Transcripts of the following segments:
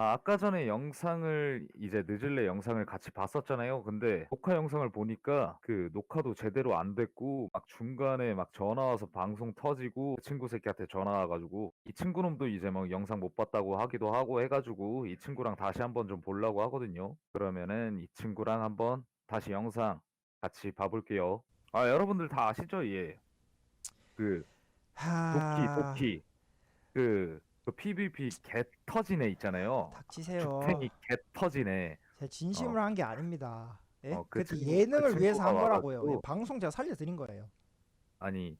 아, 아까 전에 영상을 이제 늦을래 영상을 같이 봤었잖아요. 근데 녹화 영상을 보니까 그 녹화도 제대로 안 됐고 막 중간에 막 전화 와서 방송 터지고 그 친구 새끼한테 전화 와가지고 이 친구놈도 이제 막 영상 못 봤다고 하기도 하고 해가지고 이 친구랑 다시 한번 좀 보려고 하거든요. 그러면은 이 친구랑 한번 다시 영상 같이 봐볼게요. 아, 여러분들 다 아시죠? 예. 그 도끼 하... 도끼 그, 그 PVP 개애 있잖아요. 닥치세요. 주탱이 개 터지네. 제 진심으로 한 게 아닙니다. 예? 어, 그그 친구- 예능을 그 위해서 한 친구가 거라고요. 예, 와가지고- 방송 제가 살려드린 거예요. 아니,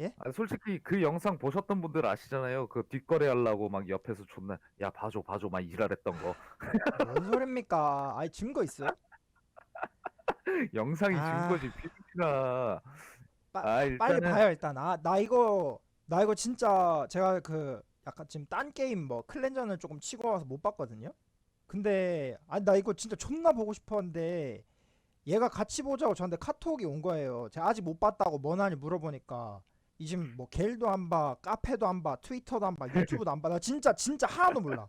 예? 아, 솔직히 그 영상 보셨던 분들 아시잖아요. 그 뒷거래 하려고 막 옆에서 존나 야 봐줘 봐줘 막 이랄했던 거. 뭔 소리입니까? 아니 증거 있어요? 영상이 아. 증거지 PVP가. 빠- 아 빨리 일단은 봐요 일단. 아 나 이거 나 이거 진짜 제가 그 약간 지금 딴 게임 뭐 클렌저는 조금 치고 와서 못 봤거든요. 근데 아니 나 이거 진짜 존나 보고 싶었는데 얘가 같이 보자고 저한테 카톡이 온 거예요. 제가 아직 못 봤다고 뭐나니 물어보니까 이 지금 뭐 겔도 안 봐, 카페도 안 봐, 트위터도 안 봐, 유튜브도 안 봐. 나 진짜 진짜 하나도 몰라.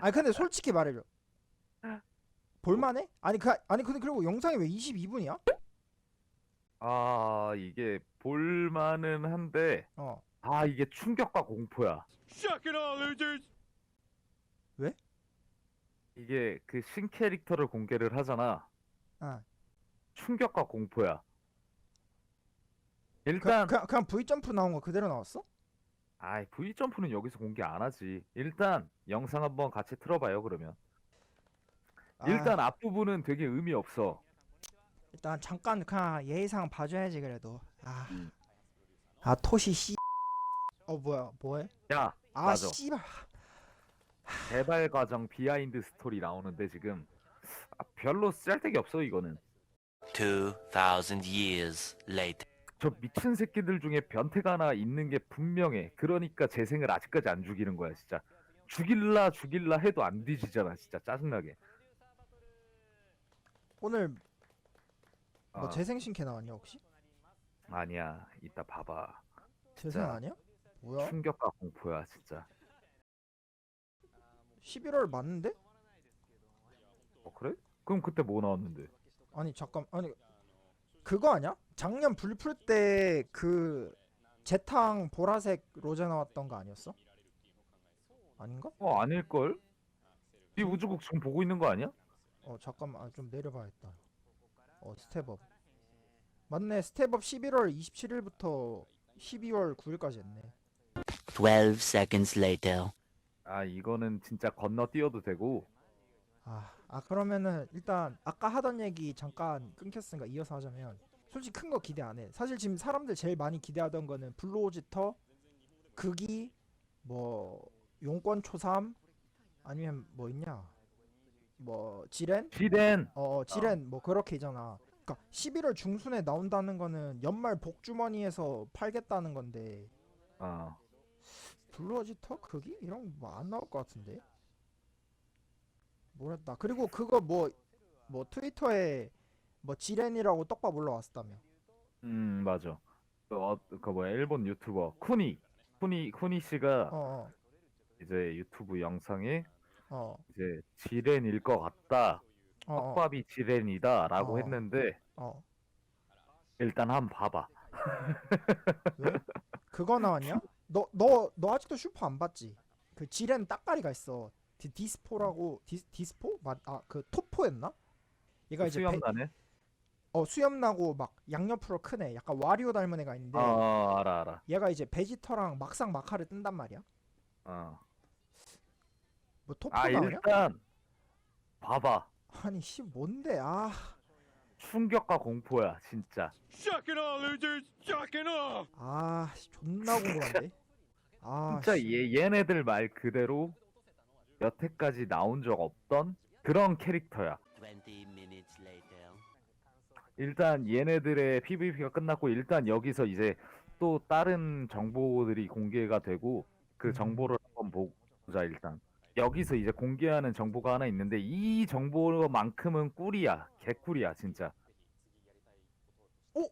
아니 근데 솔직히 말해줘. 볼만해? 아니 그 아니 근데 그리고 영상이 왜 22분이야? 아 이게 볼만은 한데 어. 아 이게 충격과 공포야. Suck it all, losers! 이게 그 신캐릭터를 공개를 하잖아. 아. 충격과 공포야. 그, 일단 그냥, 그냥 V 점프 나온 거 그대로 나왔어? 아이 V 점프는 여기서 공개 안 하지. 일단 영상 한번 같이 틀어봐요 그러면. 아, 일단 앞부분은 되게 의미 없어. 일단 잠깐 그냥 예의상 봐줘야지 그래도. 아, 음. 아 토시 씨. 어 뭐야 뭐해? 야 아 맞아. 씨발. 개발 과정 비하인드 스토리 나오는데 지금 아, 별로 쓸데기 없어 이거는. 2,000 years later. 저 미친 새끼들 중에 변태가 하나 있는 게 분명해. 그러니까 재생을 아직까지 안 죽이는 거야 진짜. 죽일라 죽일라 해도 안 뒤지잖아 진짜 짜증나게. 오늘 뭐 아, 재생 신캐 나왔냐 혹시? 아니야 이따 봐봐. 재생 진짜. 아니야? 뭐야? 충격과 공포야 진짜. 11월 맞는데? 어 그래? 그럼 그때 뭐 나왔는데? 아니 잠깐 아니 그거 아니야? 작년 불풀 때 그 재탕 보라색 로제 나왔던 거 아니었어? 아닌가? 어 아닐 걸? 이 우주국 지금 보고 있는 거 아니야? 어 잠깐만 아, 좀 내려봐야겠다. 어 스텝업 맞네 스텝업 11월 27일부터 12월 9일까지 했네. 12 seconds later. 아 이거는 진짜 건너뛰어도 되고 아, 아 그러면은 일단 아까 하던 얘기 잠깐 끊겼으니까 이어서 하자면 솔직히 큰 거 기대 안 해. 사실 지금 사람들 제일 많이 기대하던 거는 블루오지터, 극이, 뭐 용권 초삼 아니면 뭐 있냐? 뭐 지렌? 지덴 어, 어 지렌 뭐 그렇게 있잖아. 그러니까 11월 중순에 나온다는 거는 연말 복주머니에서 팔겠다는 건데 어 블루어지터 크기? 이런 거 안 나올 것 같은데? 모르겠다. 그리고 그거 뭐 뭐 트위터에 뭐 지렌이라고 떡밥 올라왔었다며. 음 맞아. 그, 어, 그 뭐야 일본 유튜버 쿠니. 쿠니 쿠니 씨가 어어. 이제 유튜브 영상에 어. 이제 지렌일 것 같다. 어어. 떡밥이 지렌이다라고 어. 했는데 어. 일단 한번 봐봐. 왜? 그거 나왔냐 너 너 너 아직도 슈퍼 안 봤지? 그 지렌 따까리가 있어. 디, 디스포라고 디, 디스포? 맞아그 토포였나? 얘가 이제 배- 수염나네? 어 수염 나고 막 양옆으로 크네. 약간 와리오 닮은 애가 있는데 어, 어 알아 알아. 얘가 이제 베지터랑 막상 마카를 뜬단 말이야. 어. 뭐 토포 아 나오냐 일단 봐봐. 아니 씨 뭔데? 아 충격과 공포야 진짜 Suck it all, losers! Suck it all! 아, 씨, 존나 궁금한데. 아, 진짜 씨. 얘, 얘네들 말 그대로 여태까지 나온 적 없던 그런 캐릭터야 20 minutes later. 일단 얘네들의 PVP가 끝났고 일단 여기서 이제 또 다른 정보들이 공개가 되고 그 음. 정보를 한번 보자 일단 여기서 이제 공개하는 정보가 하나 있는데 이 정보만큼은 꿀이야 개꿀이야 진짜 오!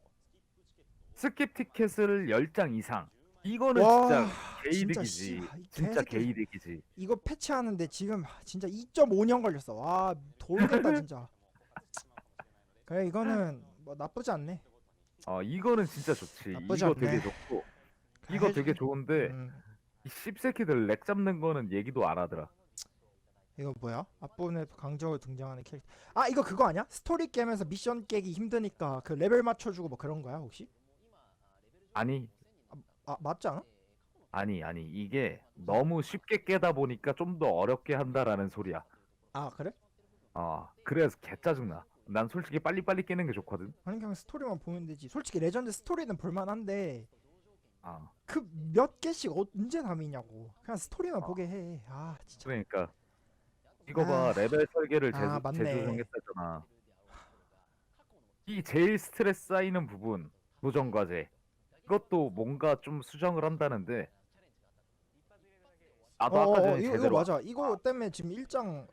스킵 티켓을 10장 이상 이거는 와, 진짜 진짜 개이득이지. 씨발, 이 진짜 개새끼. 개이득이지. 이거 패치하는데 지금 진짜 2.5년 걸렸어. 와 돌겠다 진짜. 그래 이거는 뭐 나쁘지 않네. 어 이거는 진짜 좋지. 나쁘지 이거 않네. 되게 좋고 이거 되게 해주- 좋은데 음, 이 씹새끼들 렉 잡는 거는 얘기도 안 하더라. 이거 뭐야? 앞부분에 강적으로 등장하는 캐릭터. 아 이거 그거 아니야? 스토리 게임에서 미션 깨기 힘드니까 그 레벨 맞춰주고 뭐 그런 거야 혹시? 아니 아 맞지 않아? 아니 아니 이게 너무 쉽게 깨다 보니까 좀 더 어렵게 한다라는 소리야. 아 그래? 어 그래서 개 짜증나. 난 솔직히 빨리빨리 깨는 게 좋거든. 아니 그냥 스토리만 보면 되지. 솔직히 레전드 스토리는 볼만한데 아 그 몇 개씩 언제 담이냐고. 그냥 스토리만 어. 보게 해. 아 진짜. 그러니까 이거 봐 아. 레벨 설계를 아, 제조, 맞네. 재조정했다잖아. 이 제일 스트레스 쌓이는 부분 도전 과제 이것도 뭔가 좀 수정을 한다는데 나도 아까 어, 전에 이거, 제대로 맞아. 이거 때문에 지금 일장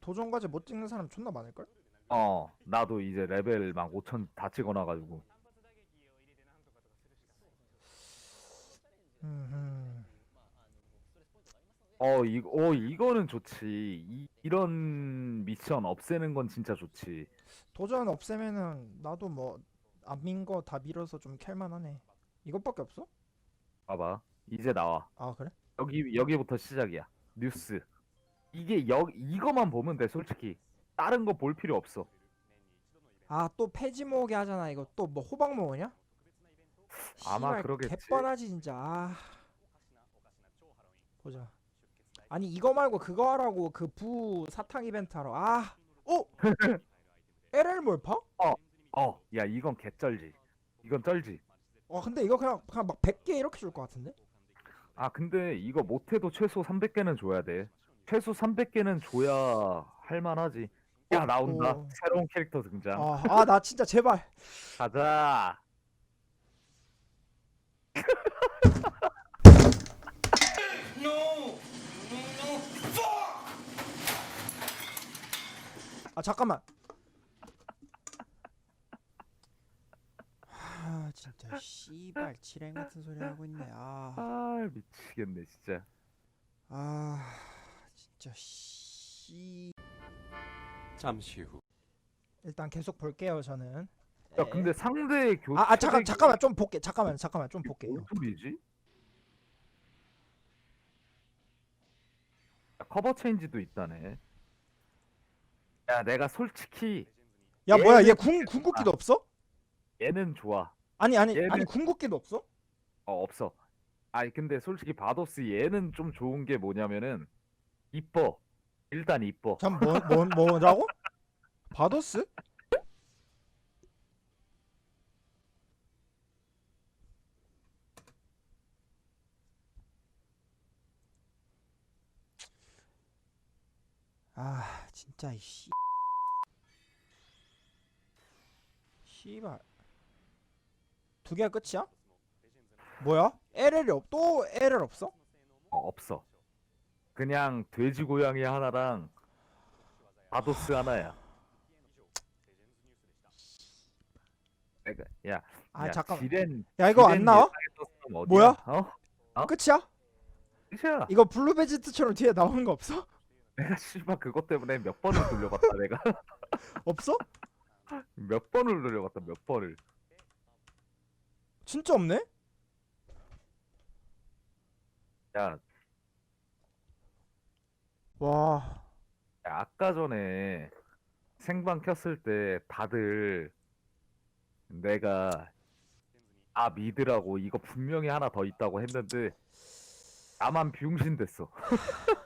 도전 과제 못 찍는 사람 존나 많을 걸? 어 나도 이제 레벨 막 5천 다 찍어놔가지고 음. 어 이거 어 이거는 좋지 이, 이런 미션 없애는 건 진짜 좋지 도전 없애면은 나도 뭐 안 민 거 다 밀어서 좀 캘만하네. 이것밖에 없어? 봐봐 이제 나와 아 그래? 여기 여기부터 시작이야 뉴스 이게 여 이거만 보면 돼 솔직히 다른 거 볼 필요 없어 아 또 폐지 모으게 하잖아. 이거 또 뭐 호박 모으냐? 아마 씨발, 그러겠지. 개뻔하지 진짜. 아. 보자. 아니 이거 말고 그거 하라고 그 부 사탕 이벤트 하러. 아. 오. LL 몰파? 어 야 이건 개쩔지 이건 쩔지 와 근데 이거 그냥 그냥 막 100개 이렇게 줄 것 같은데? 아 근데 이거 못해도 최소 300개는 줘야 돼 최소 300개는 줘야 할만하지 야 어, 나온다 어. 새로운 캐릭터 등장 아, 아나 진짜 제발. 가자 아 잠깐만. 아 진짜 씨발 지랭 같은 소리 하고 있네. 아, 아 미치겠네 진짜 아 진짜 씨. 잠시 후. 일단 계속 볼게요 저는. 야 근데 상대 교 아, 아 잠깐 잠깐만 좀 볼게. 잠깐만 잠깐만 좀 볼게요. 뭔 소리지? 야, 커버 체인지도 있다네 야 내가 솔직히 야 뭐야 얘 궁 궁극기도 없어? 얘는 좋아 아니 아니 얘는- 아니 궁극기도 없어? 어 없어 아니 근데 솔직히 바도스 얘는 좀 좋은 게 뭐냐면은 이뻐 일단 이뻐 잠뭐뭐 뭐라고? 바도스? 아 진짜 이씨 씨발 두 개가 끝이야? 뭐야? LL이 없, 또 LL 없어? 어, 없어 그냥 돼지 고양이 하나랑 바도스 하나야 야, 아 야 잠깐 지렌 야 이거 안 지렌 나와? 예상했었으면 어디야? 뭐야? 어? 어? 끝이야? 끝이야 이거 블루 베지트처럼 뒤에 나오는 거 없어? 내가 씨발 그것 때문에 몇 번을 돌려봤다 내가 없어? 몇 번을 돌려봤다 몇 번을 진짜 없네? 야, 와 야, 아까 전에 생방 켰을 때 다들 내가 아 미드라고 이거 분명히 하나 더 있다고 했는데 나만 비용신 됐어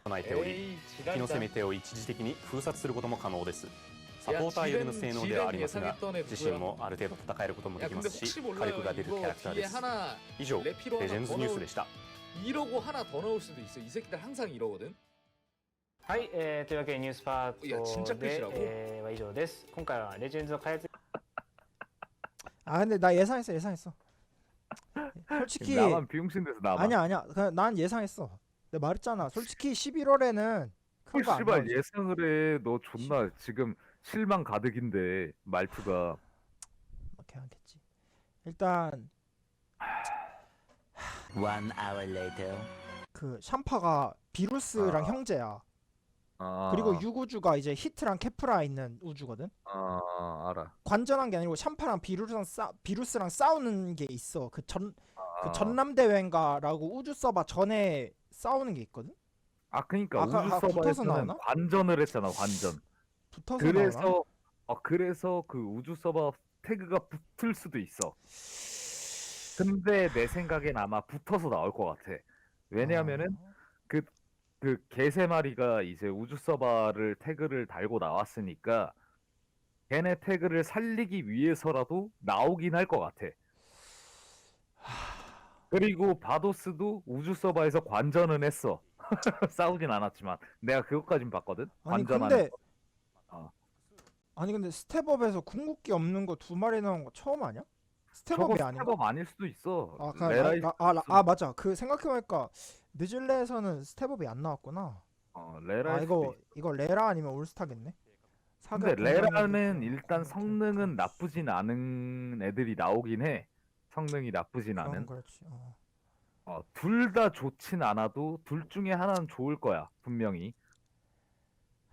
備えており敵の攻め手を一時的に封殺することも可能ですサポーター寄りの性能ではありますが自身もある程度戦えることもできますし火力が出るキャラクター 뒤에 です 하나 以上 레피로 レジェ 하나 ンズ 더 ニュース 넣을 でした 이러고 하나 더 넣을 수도 있어. 이 새끼들 항상 이러거든. はい、えー、というわけでニュースパートいやちんちゃくしでろ、えーは以上です。今回はレジェンズの開発 아 근데 나 예상했어 예상했어 솔직히 나만 비용신 돼서 나만. 아니야 아니야. 그냥 난 예상했어. 내가 말했잖아. 솔직히 11월에는 큰 거안 씨발 나오지. 예상을 해 너 존나 지금 실망 가득인데 말투가. 뭐걔 않겠지. 일단 One hour later. 그 샴파가 비루스랑 아. 형제야. 아, 그리고 유구주가 이제 히트랑 케프라 있는 우주거든. 아 알아. 관전한 게 아니고 샴파랑 비루스랑 싸 비루스랑 싸우는 게 있어. 그전그 아. 전남 대회인가라고 우주 서버 전에 싸우는 게 있거든. 아 그러니까 아까- 우주 아, 붙어서 서버에서는 나오나? 관전을 했잖아 관전. 붙어서 그래서 나오나? 어 그래서 그 우주 서버 태그가 붙을 수도 있어. 근데 내 생각엔 아마 붙어서 나올 것 같아. 왜냐하면은 어. 그 개 세 마리가 이제 우주 서버를 태그를 달고 나왔으니까 걔네 태그를 살리기 위해서라도 나오긴 할 것 같아. 그리고 바도스도 우주 서버에서 관전은 했어. 싸우진 않았지만 내가 그것까진 봤거든. 아니 관전하는 근데 거. 어. 아니 근데 스텝업에서 궁극기 없는 거 두 마리 나온 거 처음 아니야? 저거 스텝업이 아닌가? 스텝업 아닐 수도 있어. 아, 그, 레라이 아, 아, 아, 아 맞아. 그 생각해보니까 느즐레에서는 스텝업이 안 나왔구나. 어, 레라 아 이거 이거 레라 아니면 올스타겠네. 근데 레라는 일단 성능은 나쁘진 않은 애들이 나오긴 해. 성능이 나쁘진 않은. 그렇지. 어. 어, 둘 다 좋진 않아도 둘 중에 하나는 좋을 거야, 분명히.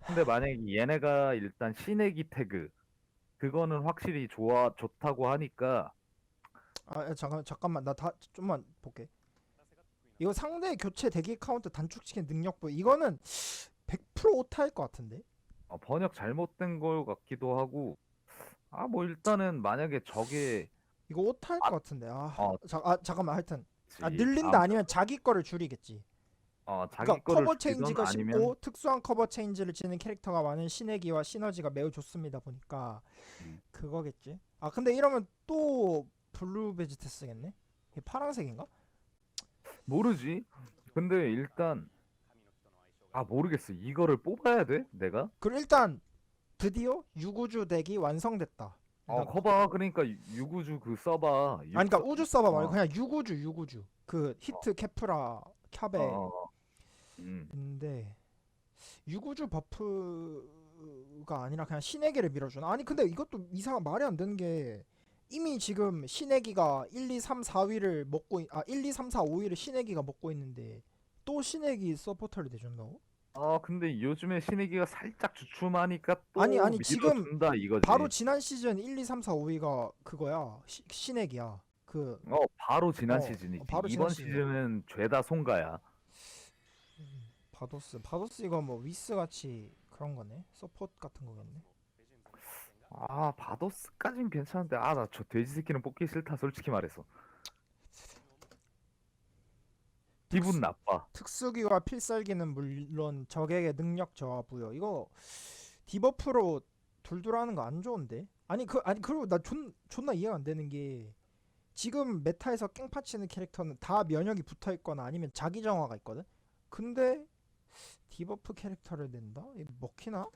근데 만약에 얘네가 일단 신애기 태그 그거는 확실히 좋아 좋다고 하니까 아 야, 잠깐 잠깐만 나 다 좀만 볼게. 이거 상대 교체 대기 카운트 단축시킨 능력부 이거는 100% 오타일 것 같은데. 어, 번역 잘못된 걸 같기도 하고 아 뭐 일단은 만약에 저게 이거 오타일 아, 것 같은데. 아, 어. 자, 아 잠깐만 하여튼 아, 지- 늘린다 아, 아니면 자기 거를 줄이겠지. 어, 자기 그러니까 거를 커버 체인지가 아니면 쉽고 특수한 커버 체인지를 지는 캐릭터가 많은 신애기와 시너지가 매우 좋습니다 보니까 음. 그거겠지. 아 근데 이러면 또 블루 베지테스겠네? 이게 파란색인가? 모르지. 근데 일단 아 모르겠어. 이거를 뽑아야 돼? 내가? 그리고 일단 드디어 유구주 덱이 완성됐다. 어, 일단- 커봐. 그러니까 유- 유구주 그 써봐. 아니 그러니까 우주 서버 말고 어. 그냥 유구주 유구주 그 히트 케프라 캬베 어, 음. 인데 유구주 버프가 아니라 그냥 신애기를 밀어주나? 아니 근데 이것도 이상한 말이 안 되는 게 이미 지금 신애기가 1, 2, 3, 4위를 먹고 있- 아 1, 2, 3, 4, 5위를 신애기가 먹고 있는데 또 신애기 서포터를 내준다고? 아 근데 요즘에 신의기가 살짝 주춤하니까 또 아니, 아니, 지금 이거지. 바로 지난 시즌 1, 2, 3, 4, 5위가 그거야 시, 신애기야 그 어 바로 지난 어, 시즌이지. 바로 이번 지난 시즌. 시즌은 죄다 송가야. 바도스 바도스 이거 뭐 위스 같이 그런 거네 서포트 같은 거겠네 아 바도스까진 괜찮은데 아 나 저 돼지 새끼는 뽑기 싫다 솔직히 말해서. 기분 나빠. 특수기와 필살기는 물론 적에게 능력 저하 부여. 이거 디버프로 둘둘하는 거 안 좋은데? 아니 그 아니 그리고 나 존, 존나 이해가 안 되는 게 지금 메타에서 깽판 치는 캐릭터는 다 면역이 붙어 있거나 아니면 자기 정화가 있거든. 근데 디버프 캐릭터를 낸다? 이거 먹히나?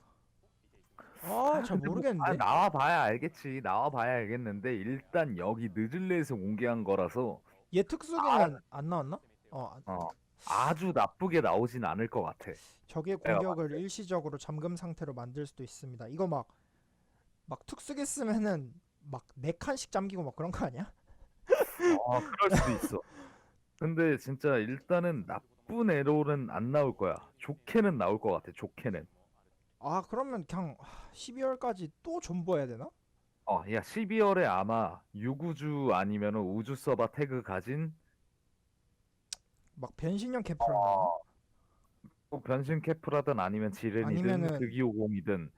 아, 잘 근데 뭐, 모르겠는데. 아, 나와 봐야 알겠지. 나와 봐야 알겠는데 일단 여기 느즐레에서 공개한 거라서 얘 특수기는 안 나왔나? 어, 아, 어, 아주 나쁘게 나오진 않을 것 같아. 적의 내가 공격을 일시적으로 잠금 상태로 만들 수도 있습니다. 이거 막 막 특수기 쓰면은 막 네 칸씩 잠기고 막 그런 거 아니야? 어, 그럴 수도 있어. 근데 진짜 일단은 나쁜 에로는 안 나올 거야. 좋게는 나올 것 같아. 좋게는. 아 그러면 그냥 12월까지 또 존버해야 되나? 어, 야 12월에 아마 유구주 아니면 우주 서버 태그 가진 막 변신형 캐프라 나오나? 뭐 변신 캐프라든 아니면 지렌이든 아니면은- 극이오공이든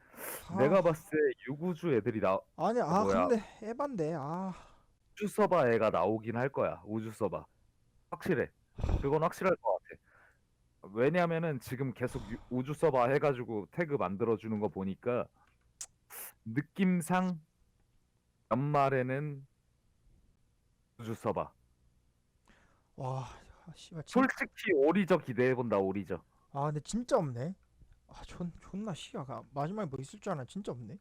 아, 내가 봤을 때 유구주 애들이 나 아니 아 뭐야. 근데 에반데 아 우주 서버 애가 나오긴 할 거야. 우주 서버. 확실해. 그건 확실할 것 같아. 왜냐면은 지금 계속 유- 우주 서버 해가지고 태그 만들어주는 거 보니까 느낌상 연말에는 우주 서버. 와, 씨발 진... 솔직히 오리저 기대해본다 오리저. 아 근데 진짜 없네. 아 존 존나 씨야가 마지막에 뭐 있을 줄 알아 진짜 없네.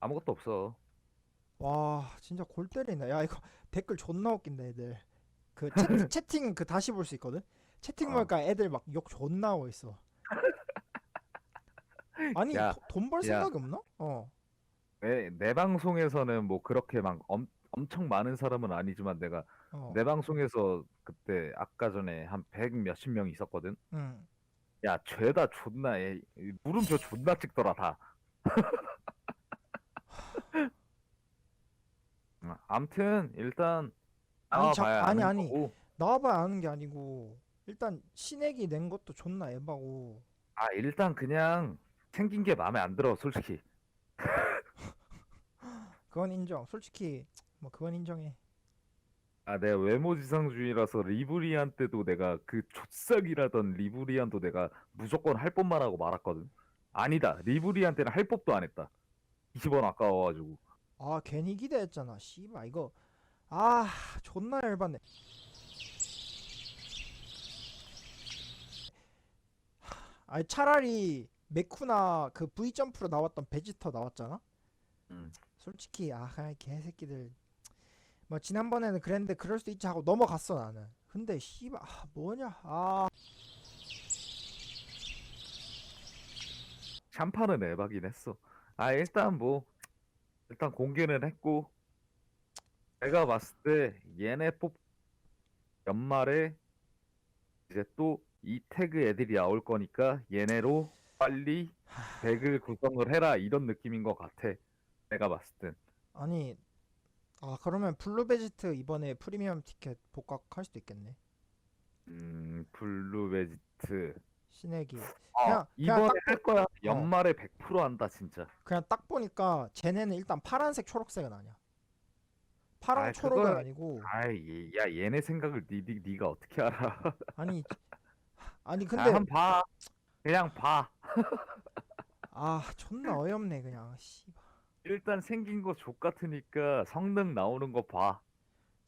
아무것도 없어. 와 진짜 골 때리네. 야 이거 댓글 존나 웃긴다 애들. 그 채, 채팅 그 다시 볼 수 있거든. 채팅 어. 애들 막 욕 존나 하고 있어. 아니 야, 돈 벌 야. 생각이 없나? 어. 내, 내 방송에서는 뭐 그렇게 막 엄, 엄청 많은 사람은 아니지만 내가 어. 내 방송에서 그때 아까 전에 한 백 몇십 명 있었거든. 응. 야 죄다 존나 애, 물음표 존나 찍더라 다. 아, 암튼 일단 아니, 자- 나와봐야 아니, 아니. 거고. 나와봐야 아는 게 아니고 일단 신액이 낸 것도 존나 에바고 아 일단 그냥 생긴 게 마음에 안 들어 솔직히. 그건 인정. 솔직히 뭐 그건 인정해. 아 내가 외모지상주의라서 리브리안 때도 내가 그 족삭이라던 리브리안도 내가 무조건 할 법만 하고 말았거든. 아니다 리브리안 때는 할 법도 안 했다. 20원 아까워가지고. 아 괜히 기대했잖아. 씨발 이거 아 존나 열받네. 아니 차라리 메쿠나 그 V 점프로 나왔던 베지터 나왔잖아. 음. 솔직히 아 개새끼들 뭐 지난번에는 그랬는데 그럴 수도 있지 하고 넘어갔어 나는. 근데 씨발 아, 뭐냐 아 샴파는 에바긴 했어. 아 일단 뭐 일단 공개는 했고 내가 봤을 때 얘네 뽑 연말에 이제 또 이 태그 애들이 나올 거니까 얘네로 빨리 백을 구성을 해라 이런 느낌인 것 같아. 내가 봤을 땐. 아니 아 그러면 블루 베지트 이번에 프리미엄 티켓 복각할 수도 있겠네. 음 블루 베지트. 신액이 아, 그냥- 이번에 딱할 거야. 연말에 100% 한다 진짜. 그냥 딱 보니까 쟤네는 일단 파란색 초록색은 아니야. 파랑 아이, 초록은 그걸- 아니고 아이 야 얘네 생각을 니, 니 니가 어떻게 알아? 아니 아니 근데 근데 한 봐. 그냥 봐. 아 존나 어이없네 그냥 씨발 일단 생긴 거 족 같으니까 성능 나오는 거 봐.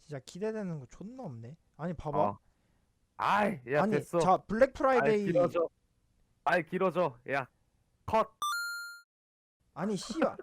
진짜 기대되는 거 존나 없네. 아니 봐봐 어. 아이, 야 아니 됐어. 자 블랙 아이 프라이데이 길어져. 아이 길어져. 야 컷. 아니 씨발